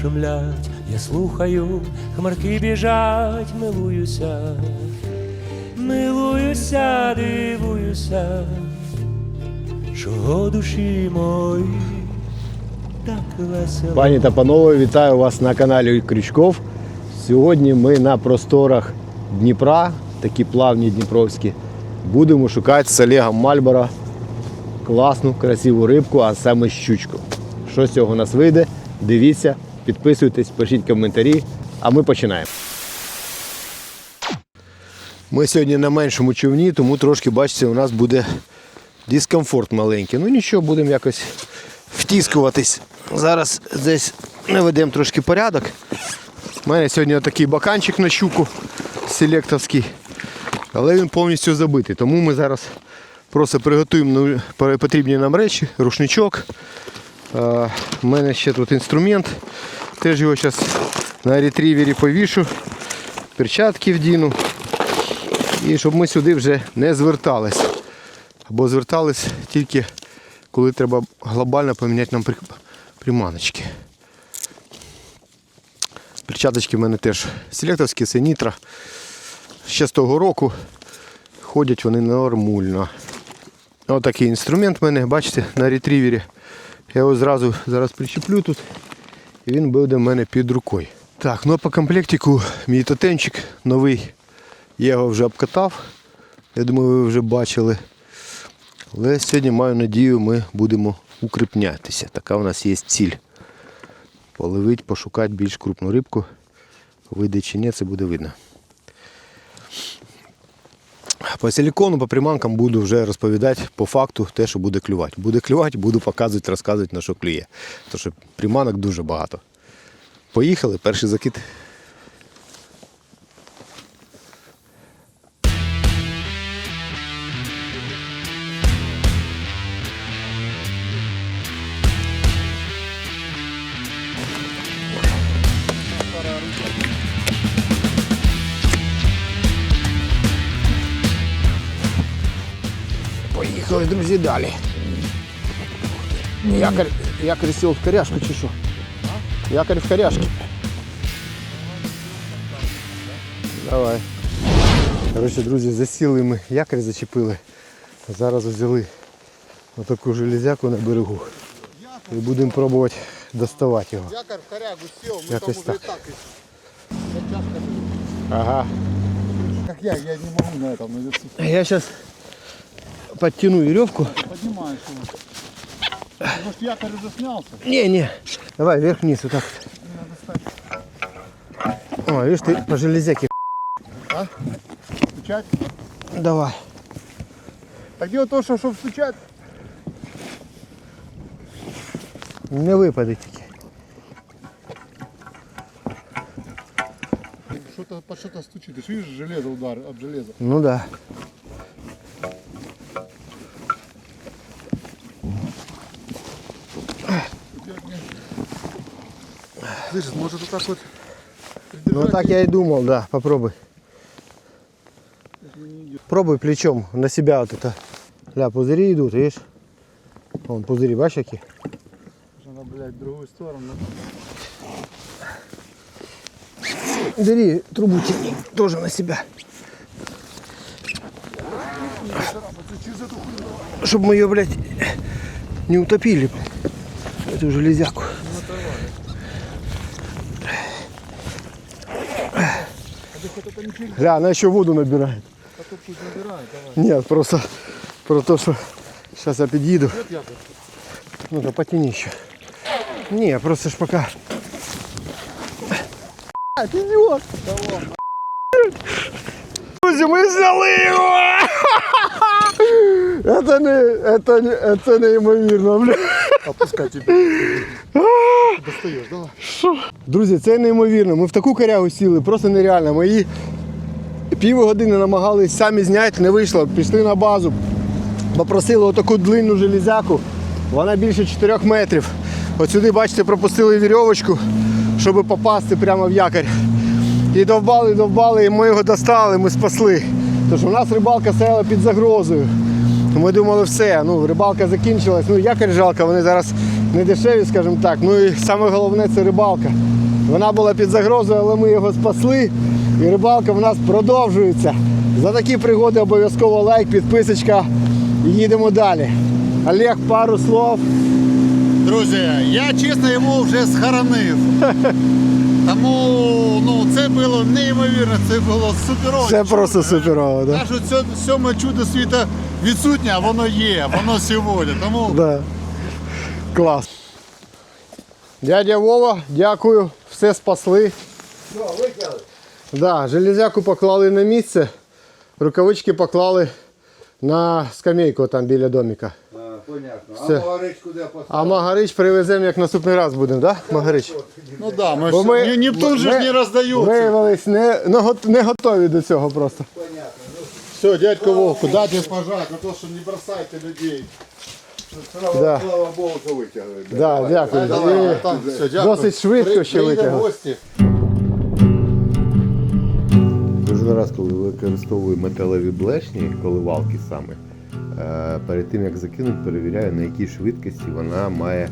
шумлять, я слухаю, хмарки біжать, милуюся, милуюся, дивуюся, чого душі мої так весело. Пані та панове, вітаю вас на каналі Крючков. Сьогодні ми на просторах Дніпра, такі плавні Дніпровські. Будемо шукати з Олегом Мальбора класну, красиву рибку, а саме щучку. Що з цього у нас вийде? Дивіться, підписуйтесь, пишіть коментарі, а ми починаємо. Ми сьогодні на меншому човні, тому трошки, бачите, у нас буде дискомфорт маленький. Ну нічого, будемо якось втіскуватись. Зараз десь наведемо трошки порядок. У мене сьогодні такий баканчик на щуку селектовський, але він повністю забитий. Тому ми зараз просто приготуємо ну, потрібні нам речі, рушничок. У мене ще тут інструмент. Теж його зараз на ретрівері повішу, перчатки вдіну. І щоб ми сюди вже не звертались. Або звертались тільки коли треба глобально поміняти нам приманочки. Перчаточки в мене теж селектовські, це нітро. Ще з того року ходять вони нормально. Ось такий інструмент в мене, бачите, на ретрівері. Я його зразу зараз причеплю тут і він буде в мене під рукою. Так, ну а по комплектику мій тотемчик новий. Я його вже обкатав. Я думаю, ви вже бачили. Але сьогодні маю надію, ми будемо укріпнятися. Така у нас є ціль. Половить, пошукати більш крупну рибку. Вийде чи ні, це буде видно. По силікону, по приманкам буду вже розповідати по факту те, що буде клювати. Буде клювати, буду показувати, розказувати, на що клює. Тому що приманок дуже багато. Поїхали, перший закид. Друзі, далі. Якорь, якорь сів в коряшку чи що? Якорь в коряшки. Давай. Коротше, друзі, засіли ми, якорь зачепили. Зараз взяли отаку железяку на берегу. І будемо пробувати доставати його. Якорь в корягу сел, мы Якось там уже так. и так. Ага. Как я, я не могу на этом. Я зараз підтягну веревку. Поднимаешь его. Может якорь уже снялся? Не, не. Давай вверх-вниз, вот так. О, видишь, ты по железяке. Стучать. Давай. Так дело то, что чтобы стучать, Не випаде тільки. что-то по что-то стучит. Ты ж видишь железо удар от железа. Ну да. Слышишь, может вот так вот Ну так я и думал, да. Попробуй. Пробуй плечом на себя вот это. Ля, пузыри идут, видишь? Вон пузыри, бачишь какие? Блядь, в другую сторону. Бери трубу тяни, тоже на себя. Чтобы мы ее, блядь, не утопили. Эту железяку. Гля, она еще воду набирает. А то пусть набирает, давай. Нет, просто про то, что сейчас я під'їду. Вот якорь. Ну-ка, потяни еще. Не, просто ж пока. А, ты идиот! Друзі, ми взяли його! Это не, это не, это неймовірно, бля. Опускай тебе. Достаешь, давай. Друзі, це неймовірно. Ми в таку корягу сіли, просто нереально. Мої півгодини намагались самі зняти, не вийшло. Пішли на базу, попросили отаку длинну железяку. Вона більше 4 метрів. От сюди, бачите, пропустили вірьовочку, щоб попасти прямо в якорь. І довбали, довбали, і ми його достали, ми спасли. Тож у нас рибалка стояла під загрозою. Ми думали, все, ну рибалка закінчилась, ну якорь жалко, вони зараз не дешеві, скажімо так. Ну і саме головне це рибалка. Вона була під загрозою, але ми його спасли. І рибалка в нас продовжується. За такі пригоди обов'язково лайк, підписочка. І їдемо далі. Олег, пару слов. Друзі, я чесно його вже схоронив. Тому ну, це було неймовірно, це було суперово. Це просто суперово, да? Кажуть, сьо- сьоме чудо світу відсутнє, а воно є, воно сьогодні. Тому Да. Клас. Дядя Вова, дякую, все спасли. Да, железяку поклали на місце, рукавички поклали на скамейку там біля домика. Понятно. Все. А Магаричку де поставити? А Магарич привеземо як наступний раз будемо, так? Да? Магарич? ну да, ми, Бо ж- ми- Ні- Нептун же ми ж не роздається. Виявились не, не гот- не готові до цього просто. Все, дядько Вовку, дайте пожать, на те, що не бросайте людей. Слава, Да. слава Богу, що витягли. Да, дякую. Давай, І там, все, дякую. Досить швидко При- ще приїдемо витягли. гості. Кожен раз, коли використовую металеві блешні, коливалки саме, е, перед тим як закинуть, перевіряю, на якій швидкості вона має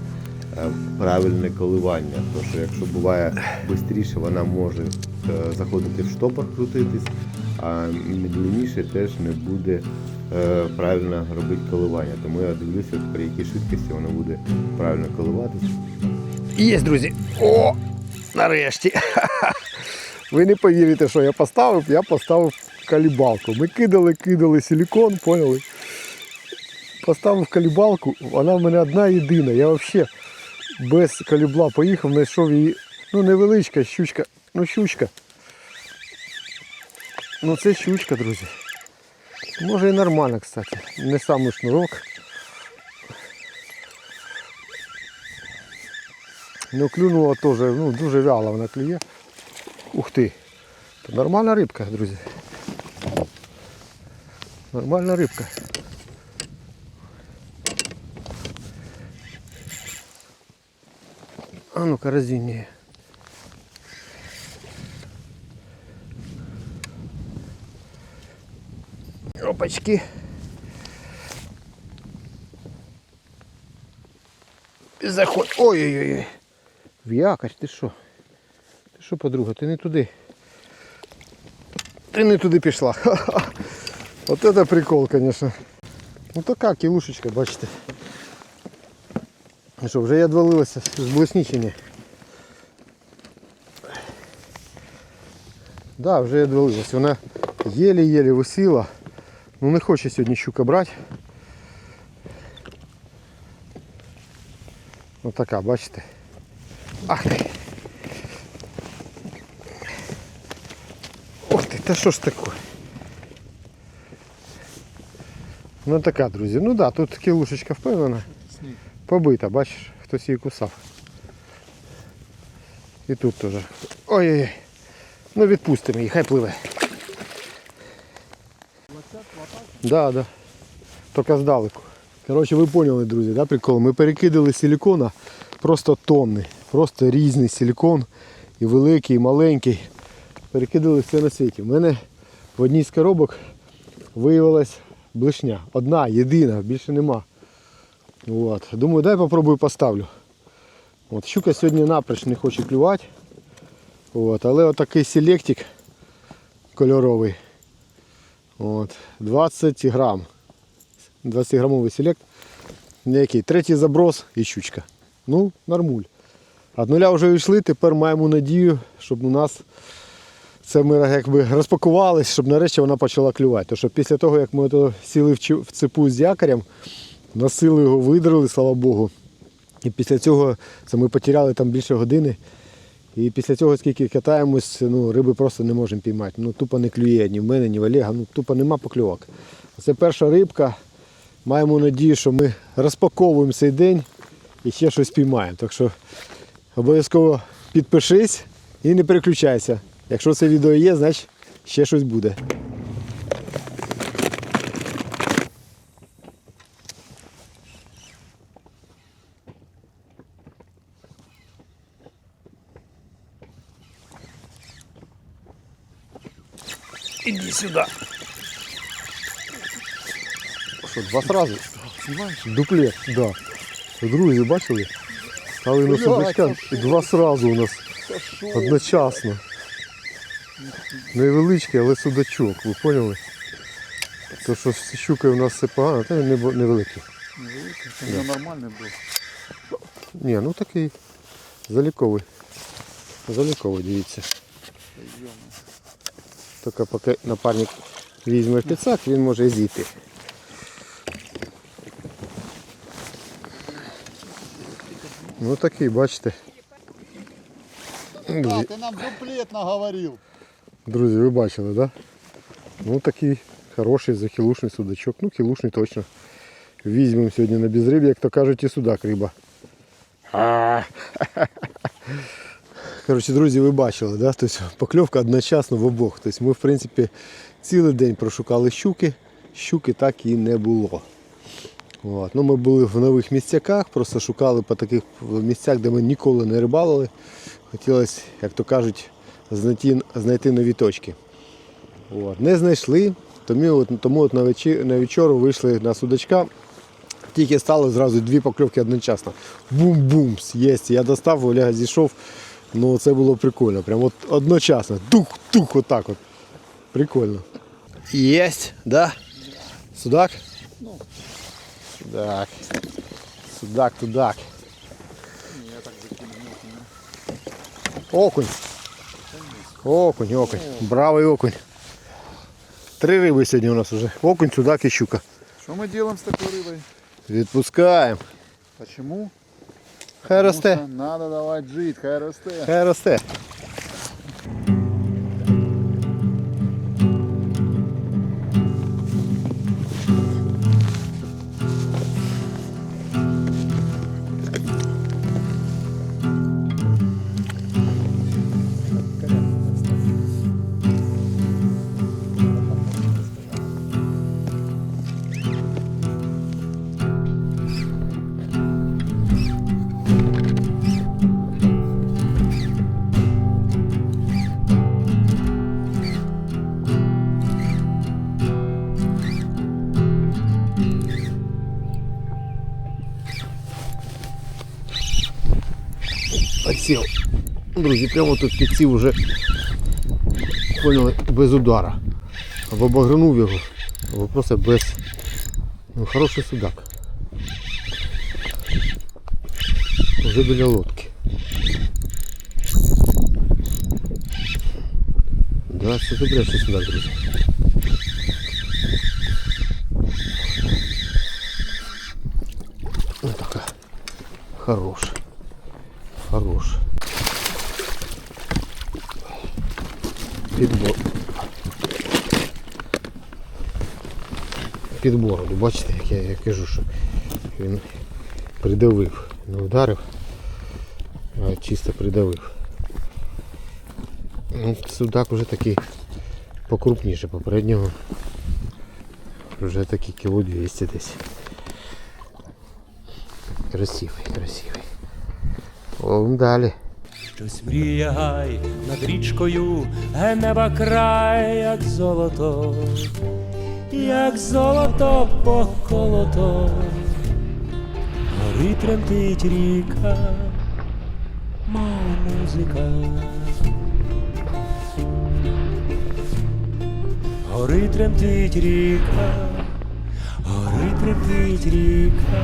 е, правильне коливання. Тому що якщо буває швидше, вона може е, заходити в штопор крутитись, а медленніше теж не буде е, правильно робити коливання. Тому я дивлюся, при якій швидкості вона буде правильно коливатись. Є, друзі. О! Нарешті. Ви не повірите, що я поставив, я поставив калібалку. Ми кидали, кидали силікон, поняли? Поставив калібалку, вона в мене одна єдина. Я взагалі без калібла поїхав, знайшов її. Ну, невеличка щучка. Ну, щучка. Ну це щучка, друзі. Може і нормально, кстати. Не самий шнурок. Ну, клюнула теж, ну, дуже вяло вона клює. Ух ти. То нормальна рибка, друзі. Нормальна рибка. А ну-ка разіння. Опачки. Заход. Ой-ой-ой. В якорь, ти що? Ти що, подруга, ти не туди. Ти не туди пішла. Ха-ха. От це прикол, звісно. Ну така кілушечка, бачите. Ну що, вже я відвалилася з блеснічення. Да, вже відвалилась. Вона єлі-єлі висіла. Ну не хоче сьогодні щука брати. Ось така, бачите. Ах ти. Ох ти, та що ж таке? Ну така, друзі. Ну да, тут кілушечка впевнена. Побита, бачиш, хтось її кусав. І тут теж. Ой-ой-ой. Ну відпустимо її, хай пливе. Да, да. Тільки здалеку. Коротше, ви поняли, друзі, да, прикол? Ми перекидали силікона просто тонни. Просто різний силікон. І великий, і маленький. Перекидали все на світі. У мене в одній з коробок виявилась блишня. Одна, єдина, більше нема. От. Думаю, дай попробую поставлю. От. Щука сьогодні напроч не хоче клювати. От. Але отакий селектик кольоровий. От. 20 грам. 20 грамовий селект. Який? Третій заброс і щучка. Ну, нормуль. От нуля вже йшли, тепер маємо надію, щоб у нас це ми якби розпакувались, щоб нарешті вона почала клювати. Тому що після того, як ми ото сіли в цепу з якорем, носили його, видрили, слава Богу. І після цього це ми потеряли там більше години. І після цього, скільки катаємось, ну, риби просто не можемо піймати. Ну, тупо не клює ні в мене, ні в Олега, ну тупо нема покльовок. Це перша рибка. Маємо надію, що ми розпаковуємо цей день і ще щось піймаємо. Так що обов'язково підпишись і не переключайся. Якщо це відео є, значить ще щось буде. Сюди. Що, два сразу? Дуплет, да. Друзі, бачили? Стали на судачка і два сразу у нас одночасно. Невеличкий, але судачок, ви поняли? То що з щукою у нас все погано, та він не невеликий. Це нормальний був. Ні, ну такий заліковий. Заліковий, дивіться. Тільки поки напарник візьме піцак, він може і зійти. Ну такий, бачите. А, Друзі, ти нам дуплет наговорив. друзі, ви бачили, так? Да? Ну такий хороший захилушний судачок. Ну, кілушний точно. Візьмемо сьогодні на безриб'я, як то кажуть, і судак риба. Коротше, друзі, ви бачили, да? тобто, покльовка одночасно в обох. Тобто, ми, в принципі, цілий день прошукали щуки, щуки так і не було. От. Ну, ми були в нових місцяках, просто шукали по таких місцях, де ми ніколи не рибалили. Хотілося, як то кажуть, знайти, знайти нові точки. От. Не знайшли, тому тому от на, вечі, на вечору вийшли на судачка. Тільки стало зразу дві покльовки одночасно. Бум-бум, єсть. Я достав, Оля зійшов. Ну це було прикольно. Прям от одночасно. Тух-тух, отак от. Прикольно. Єсть, да? Судак? Ну. Судак. Судак, тудак. Я так Окунь. Окунь, окунь. Бравий окунь. Три риби сьогодні у нас вже. Окунь, судак і щука. Що ми робимо з такою рибою? Відпускаємо. Почему? Хай росте. Надо давати жити, хай росте. Хай росте. Підсів. Друзі, прямо тут підсів уже поняли, без удара. Або обогранув його, або просто без. Ну, хороший судак. Уже біля лодки. Да, це добрячий судак, друзі. Ну така. Хорош. Хорош. Підбор. Під бороду, бачите, як я, я кажу, що він придавив, не вдарив, а чисто придавив. Ну, судак вже такий покрупніше попереднього. Вже такий кіло 200 десь. Красивий, красивий. Ловим далі. Щось мріє гай над річкою, неба край, як золото, як золото поколото, гори тремтить ріка, мов музика. Гори тремтить ріка, гори тремтить ріка,